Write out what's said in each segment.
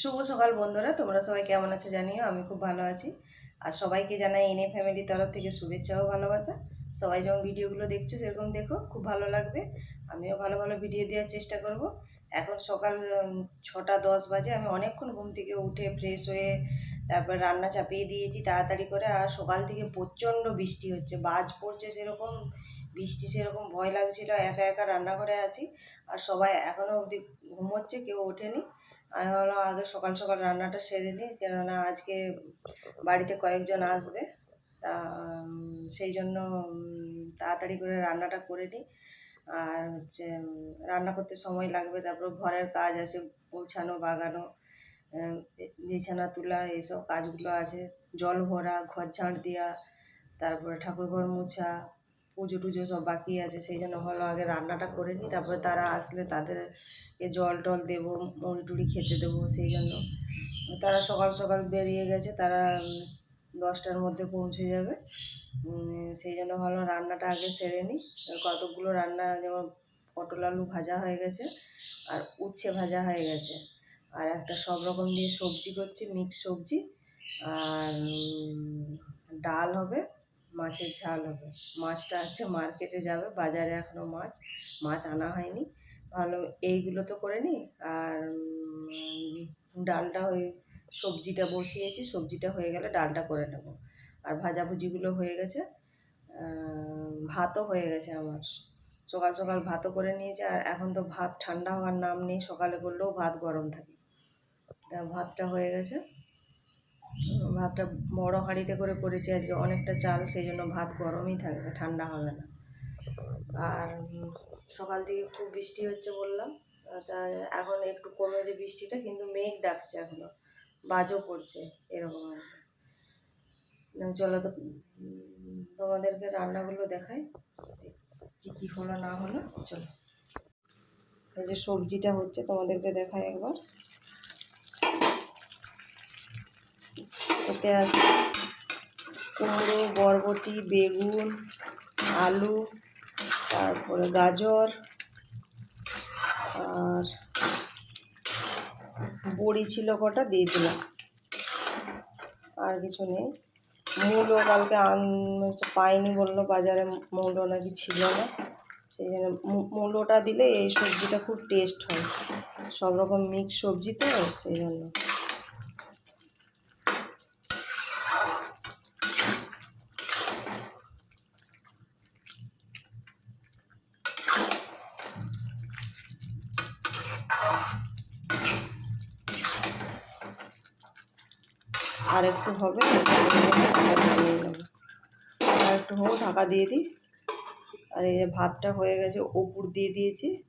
শুভ সকাল বন্ধুরা, তোমরা সবাই কেমন আছো জানিও, আমি খুব ভালো আছি। আর সবাইকে জানাই এনে ফ্যামিলির তরফ থেকে শুভেচ্ছা ও ভালোবাসা। সবাই যেমন ভিডিওগুলো দেখছ, সেরকম দেখো, খুব ভালো লাগবে। আমিও ভালো ভালো ভিডিও দেওয়ার চেষ্টা করব। এখন সকাল ছটা দশ বাজে, আমি অনেকক্ষণ ঘুম থেকে উঠে ফ্রেশ হয়ে তারপর রান্না চাপিয়ে দিয়েছি তাড়াতাড়ি করে। আর সকাল থেকে প্রচণ্ড বৃষ্টি হচ্ছে, বাজ পড়ছে সেরকম, বৃষ্টি সেরকম ভয় লাগছিল, একা একা রান্নাঘরে আছি। আর সবাই এখনও অবধি ঘুমোচ্ছে, কেউ ওঠেনি। আমি ভাবলাম আগে সকাল সকাল রান্নাটা সেরে নিই, কেননা আজকে বাড়িতে কয়েকজন আসবে, তা সেই জন্য তাড়াতাড়ি করে রান্নাটা করে নিই। আর হচ্ছে রান্না করতে সময় লাগবে, তারপর ঘরের কাজ আছে, গোছানো, বাগানো বিছানা, তোলা এইসব কাজগুলো আছে, জল ভরা, ঘর ঝাঁট দেওয়া তারপরে ঠাকুর ঘর মোছা পুজো টুজো সব বাকি আছে, সেই জন্য ভালো আগে রান্নাটা করে নিই, তারপরে তারা আসলে তাদেরকে জল টল দেবো, মুড়ি টুড়ি খেতে দেবো, সেই জন্য। তারা সকাল সকাল বেরিয়ে গেছে, তারা দশটার মধ্যে পৌঁছে যাবে। সেই জন্য ভালো রান্নাটা আগে সেরে নিই। কতগুলো রান্না, যেমন পটল আলু ভাজা হয়ে গেছে আর উচ্ছে ভাজা হয়ে গেছে। আর একটা সব রকম দিয়ে সবজি করছি, মিক্স সবজি। আর ডাল হবে মাছের ঝাল হবে। মাছটা আছে, মার্কেটে যাবে, বাজারে এখনও মাছ মাছ আনা হয়নি। ভালো, এইগুলো তো করে নিই আর ডালটা ওই সবজিটা বসিয়েছি, সবজিটা হয়ে গেলে ডালটা করে নেব। আর ভাজাভুজিগুলো হয়ে গেছে। ভাতও হয়ে গেছে আমার। সকাল সকাল ভাতও করে নিয়েছে, আর এখন তো ভাত ঠান্ডা হওয়ার নাম নেই, সকালে করলেও ভাত গরম থাকে। তা ভাতটা হয়ে গেছে। ভাতটা বড় হাঁড়িতে করে করেছি, আজকে অনেকটা চাল, সেই জন্য ভাত গরমই থাকবে, ঠান্ডা হবে না। আর সকাল থেকে খুব বৃষ্টি হচ্ছে বললাম, তা এখন একটু কমেছে বৃষ্টিটা, কিন্তু মেঘ ডাকছে এখনও, বাজও পড়ছে এরকম আর। চলো তো তোমাদেরকে রান্নাগুলো দেখাই কি কি হলো না হলো, চলো। এই যে সবজিটা হচ্ছে, তোমাদেরকে দেখাই একবার। এতে আছে কুমড়ো, বরবটি, বেগুন, আলু, তারপরে গাজর আর বড়ি ছিল কটা দিয়ে দিলাম। আর কিছু নেই। মূলও কালকে আন পাইনি বলল বাজারে মূলো নাকি ছিল না। সেই জন্য মূলোটা দিলে এই সবজিটা খুব টেস্ট হয়। সব রকম মিক্স সবজি তো, সেই জন্য। আর একটু হবে। আর একটু হোক ঢাকা দিয়ে দিই। আর এই যে ভাতটা হয়ে গেছে, ওপর দিয়ে দিয়েছি।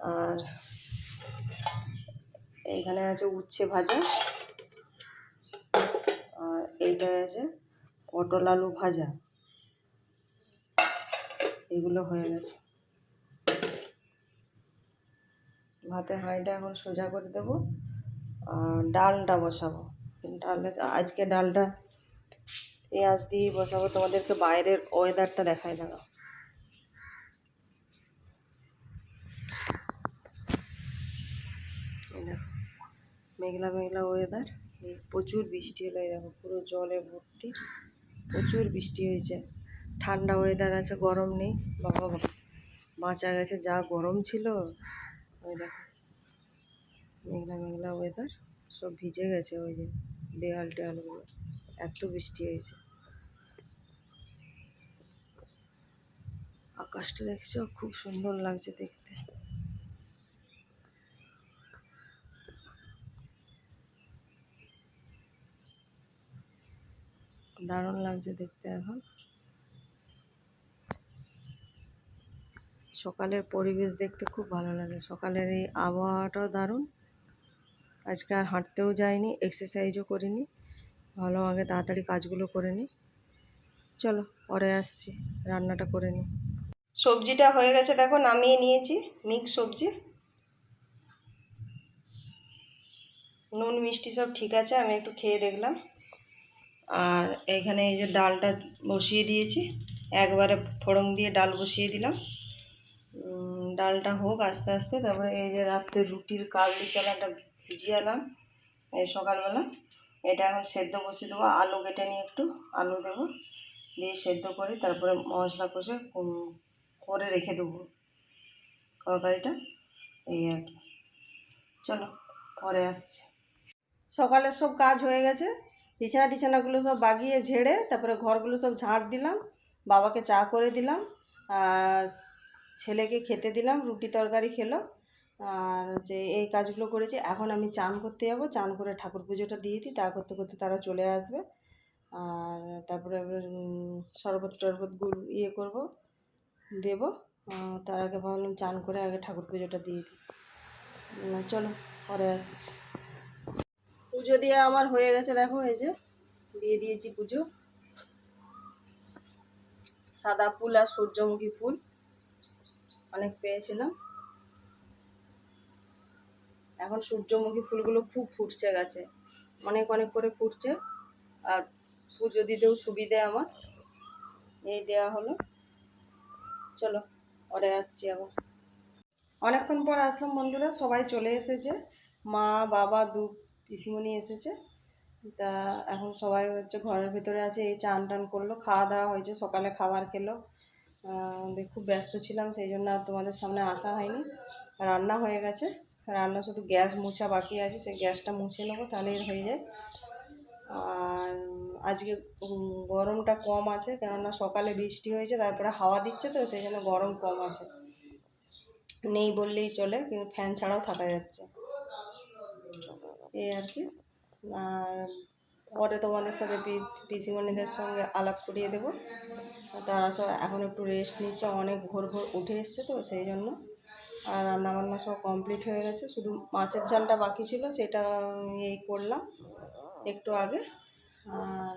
আর এইখানে আছে উচ্ছে ভাজা। আর এইটা আছে পটল আলু ভাজা। এগুলো হয়ে গেছে। ভাতের হাঁড়িটা এখন সোজা করে দেবো। আর ডালটা বসাবো। ডালে, আজকে ডালটা পেঁয়াজ দিয়ে বসাবো। তোমাদেরকে বাইরের ওয়েদারটা দেখাই, দাঁড়াও। এই দেখো, মেঘলা মেঘলা ওয়েদার প্রচুর বৃষ্টি হলো দেখো, পুরো জলে ভর্তি। প্রচুর বৃষ্টি হয়েছে। ঠান্ডা ওয়েদার আছে, গরম নেই। বাবা বাঁচা গেছে, যা গরম ছিল। ওই দেখো, মেঘলা মেঘলা ওয়েদার সব ভিজে গেছে ওই যে দেওয়াল টেয়ালগুলো এত বৃষ্টি হয়েছে। আকাশটা দেখছ? খুব সুন্দর লাগছে দেখতে। দারুণ লাগছে দেখতে এখন। সকালের পরিবেশ দেখতে খুব ভালো লাগে। সকালের এই আবহাওয়াটাও দারুণ। আজকে আর হাঁটতেও যাইনি এক্সারসাইজও করিনি। ভালো আগে তাড়াতাড়ি কাজগুলো করে নিই চলো, পরে আসছি, রান্নাটা করে নিই সবজিটা হয়ে গেছে, দেখো নামিয়ে নিয়েছি, মিক্স সবজি। নুন, মিষ্টি সব ঠিক আছে, আমি একটু খেয়ে দেখলাম। আর এখানে এই যে ডালটা বসিয়ে দিয়েছি, একবারে ফোড়ন দিয়ে ডাল বসিয়ে দিলাম। ডালটা হোক আস্তে আস্তে, তারপরে এই যে রাত্রে রুটির কাবলি চানাটা ভিজিয়ে আলাম এই সকালবেলা এটা এখন সেদ্ধ বসিয়ে দেবো। আলু কেটে নিয়ে একটু আলু দেবো। দিয়ে সেদ্ধ করি তারপরে মশলা কষে করে রেখে দেবো তরকারিটা। এই আর কি। চলো, পরে আসছে। সকালের সব কাজ হয়ে গেছে। বিছানা টিছানাগুলো সব বাগিয়ে ঝেড়ে তারপরে ঘরগুলো সব ঝাঁট দিলাম। বাবাকে চা করে দিলাম। ছেলেকে খেতে দিলাম। রুটি তরকারি খেলো। আর হচ্ছে এই কাজগুলো করেছি। এখন আমি চান করতে যাব। চান করে ঠাকুর পুজোটা দিয়ে দিই। তা করতে করতে তারা চলে আসবে। আর তারপরে শরবত টরবত গুড় ইয়ে করব, দেবো। তার আগে ভাবলাম চান করে আগে ঠাকুর পুজোটা দিয়ে দিই। চলো, পরে আসছি। পুজো দিয়ে আমার হয়ে গেছে, দেখো এই যে, দিয়ে দিয়েছি পুজো। সাদা ফুল আর সূর্যমুখী ফুল। অনেক পেয়েছিলাম। এখন সূর্যমুখী ফুলগুলো খুব ফুটছে গাছে। অনেক অনেক করে ফুটছে। আর পুজো দিতেও সুবিধে আমার। এই দেওয়া হলো। চলো, পরে আসছি আবার। অনেকক্ষণ পর আসলাম বন্ধুরা, সবাই চলে এসেছে। মা, বাবা, দু পিসিমণি এসেছে। তা এখন সবাই হচ্ছে ঘরের ভিতরে আছে, এই চান টান করল, খাওয়া দাওয়া হয়েছে, সকালে খাবার খেলো। খুব ব্যস্ত ছিলাম, সেই জন্য আর তোমাদের সামনে আসা হয়নি। রান্না হয়ে গেছে। রান্না শুধু গ্যাস মোছা বাকি আছে, সেই গ্যাসটা মুছে নেব তাহলেই হয়ে যায়। আর আজকে গরমটা কম আছে, কেননা সকালে বৃষ্টি হয়েছে, তারপরে হাওয়া দিচ্ছে তো, সেই জন্য গরম কম আছে। নেই বললেই চলে, কিন্তু ফ্যান ছাড়াও থাকা যাচ্ছে। এই আর কি। আর পরে তোমাদের সাথে পিসিমণিদের সঙ্গে আলাপ করিয়ে দেবো। তারা সব এখন একটু রেস্ট নিচ্ছে, অনেক ভোর ভোর উঠে এসছে তো, সেই জন্য। আর রান্না বান্না সব কমপ্লিট হয়ে গেছে। শুধু মাছের ঝালটা বাকি ছিল, সেটা এই করলাম একটু আগে। আর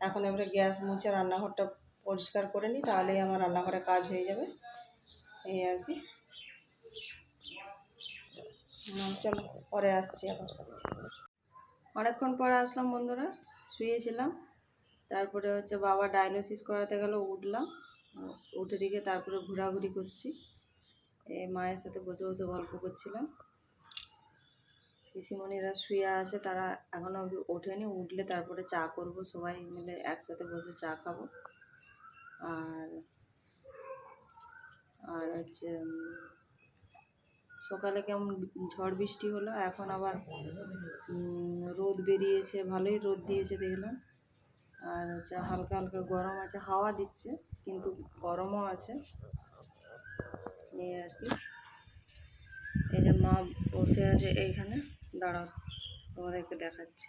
এখন এবারে গ্যাস মুছে রান্নাঘরটা পরিষ্কার করে নিই, তাহলেই আমার রান্নাঘরে কাজ হয়ে যাবে। এই আর কি। চলো, পরে আসছি আবার। অনেকক্ষণ পরে আসলাম বন্ধুরা, শুয়েছিলাম। তারপরে হচ্ছে বাবা ডায়ালিসিস করাতে গেল, উঠলাম। উঠে দিকে তারপরে ঘোরাঘুরি করছি। মায়ের সাথে বসে বসে গল্প করছিলাম। পিসিমণিরা শুয়ে আছে, তারা এখনও অবধি ওঠেনি। উঠলে তারপরে চা করব, সবাই মিলে একসাথে বসে চা খাব। আর আর হচ্ছে সকালে কেমন ঝড় বৃষ্টি হলো, এখন আবার রোদ বেরিয়েছে, ভালোই রোদ দিয়েছে দেখলাম। আর হচ্ছে হালকা হালকা গরম আছে, হাওয়া দিচ্ছে, কিন্তু গরমও আছে। এই আর কি। এই যে মা বসে আছে এইখানে। দাঁড়াও, তোমাদেরকে দেখাচ্ছি।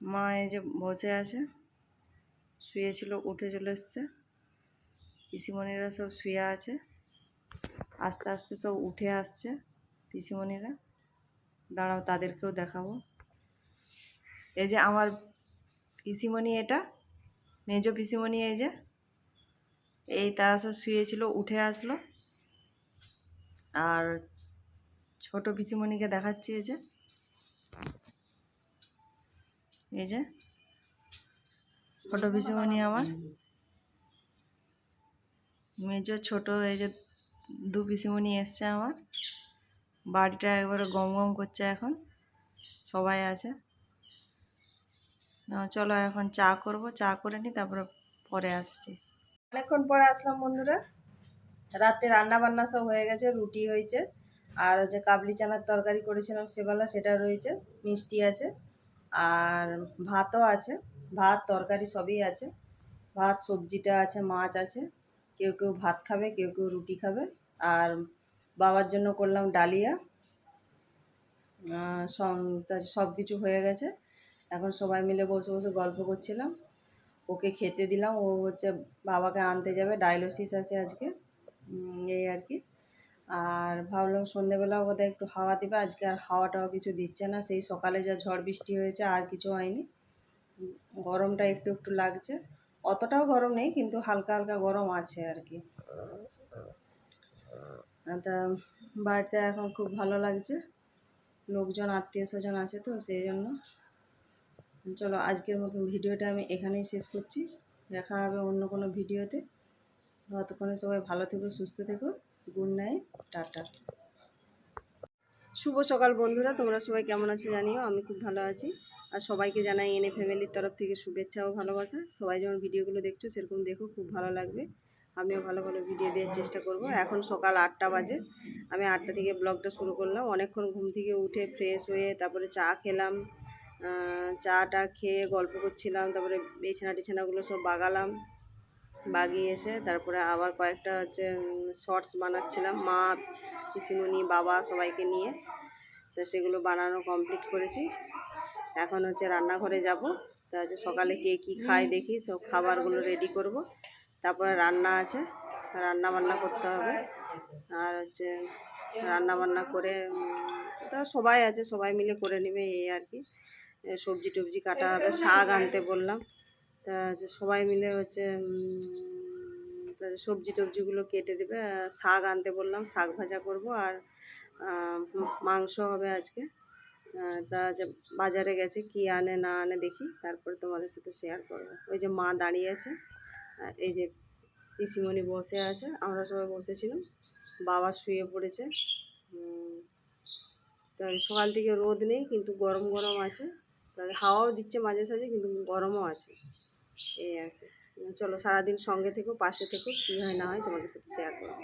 মা এই যে বসে আছে, শুয়েছিল, উঠে চলে এসছে। পিসিমণিরা সব শুয়ে আছে। আস্তে আস্তে সব উঠে আসছে পিসিমণিরা। দাঁড়াও, তাদেরকেও দেখাবো। এই যে আমার পিসিমণি এটা, মেজ পিসিমণি এই যে। এই তারা সব শুয়েছিল, উঠে আসলো। আর ছোট পিসিমণিকে দেখাচ্ছি এই যে। এই যে। ছোট পিসিমণি আমার। মেজ, ছোট, এই যে দু পিসিমণি এসছে আমার। বাড়িটা একবারে গম গম করছে এখন। সবাই আছে। চলো এখন চা করব। চা করে নিই তারপরে, পরে আসছি। অনেকক্ষণ পরে আসলাম বন্ধুরা। রাতে রান্না বান্না সব হয়ে গেছে, রুটি হয়েছে, আর হচ্ছে কাবলি চানার তরকারি করেছিলাম সেবেলা, সেটা রয়েছে, মিষ্টি আছে, আর ভাতও আছে, ভাত, তরকারি সবই আছে, ভাত, সবজিটা আছে, মাছ আছে, কেউ কেউ ভাত খাবে, কেউ কেউ রুটি খাবে, আর বাবার জন্য করলাম ডালিয়া সব কিছু হয়ে গেছে, এখন সবাই মিলে বসে বসে গল্প করছিলাম ওকে খেতে দিলাম। ও হচ্ছে বাবাকে আনতে যাবে ডায়ালিসিস আছে আজকে। এই আর কি। আর ভাবলাম সন্ধেবেলাও বোধহয় একটু হাওয়া দিবে। আজকে আর হাওয়াটাও কিছু দিচ্ছে না। সেই সকালে যা ঝড় বৃষ্টি হয়েছে, আর কিছু হয়নি। গরমটা একটু একটু লাগছে। অতটাও গরম নেই, কিন্তু হালকা হালকা গরম আছে আর কি। তা বাড়িতে এখন খুব ভালো লাগছে। লোকজন, আত্মীয় স্বজন আছে তো, সেই জন্য। চলো আজকের মতন ভিডিওটা আমি এখানেই শেষ করছি। দেখা হবে অন্য কোনো ভিডিওতে। ততক্ষণে সবাই ভালো থেকো, সুস্থ থেকো। Good night, tata. শুভ সকাল বন্ধুরা, তোমরা সবাই কেমন আছো জানিও? আমি খুব ভালো আছি। আর সবাইকে জানাই এনে ফ্যামিলির তরফ থেকে শুভেচ্ছা ও ভালোবাসা। সবাই যেমন ভিডিওগুলো দেখছ, সেরকম দেখো, খুব ভালো লাগবে। আমিও ভালো ভালো ভিডিও দেওয়ার চেষ্টা করব। এখন সকাল আটটা বাজে। আমি আটটা থেকে ব্লগটা শুরু করলাম। অনেকক্ষণ ঘুম থেকে উঠে ফ্রেশ হয়ে তারপরে চা খেলাম। চাটা খেয়ে গল্প করছিলাম, তারপরে বিছানা টিছানাগুলো সব বাগালাম, বাগিয়ে এসে তারপরে আবার কয়েকটা হচ্ছে শর্টস বানাচ্ছিলাম, মা, পিসিমণি, বাবা সবাইকে নিয়ে। তো সেগুলো বানানো কমপ্লিট করেছি। এখন হচ্ছে রান্নাঘরে যাব। তা হচ্ছে সকালে কে কী খায় দেখি, সব খাবারগুলো রেডি করব। তারপরে রান্না আছে, রান্না বান্না করতে হবে। আর হচ্ছে রান্না বান্না করে তা সবাই আছে, সবাই মিলে করে নেবে এই আর কি। সবজি টবজি কাটা হবে শাক আনতে বললাম। তা হচ্ছে সবাই মিলে হচ্ছে সবজি টবজিগুলো কেটে দেবে শাক আনতে বললাম শাক ভাজা করব আর মাংস হবে আজকে। তা হচ্ছে বাজারে গেছে কি আনে না আনে দেখি তারপরে তোমাদের সাথে শেয়ার করব। ওই যে মা দাঁড়িয়ে আছে আর এই যে পিসিমণি বসে আছে আমরা সবাই বসেছিলাম বাবা শুয়ে পড়েছে। সকাল থেকে রোদ নেই কিন্তু গরম গরম আছে। তাহলে হাওয়াও দিচ্ছে মাঝে সাঝে, কিন্তু গরমও আছে। এই আর কি। চলো সারাদিন সঙ্গে থেকো, পাশে থেকো, কী হয় না হয় তোমাদের সাথে শেয়ার করব।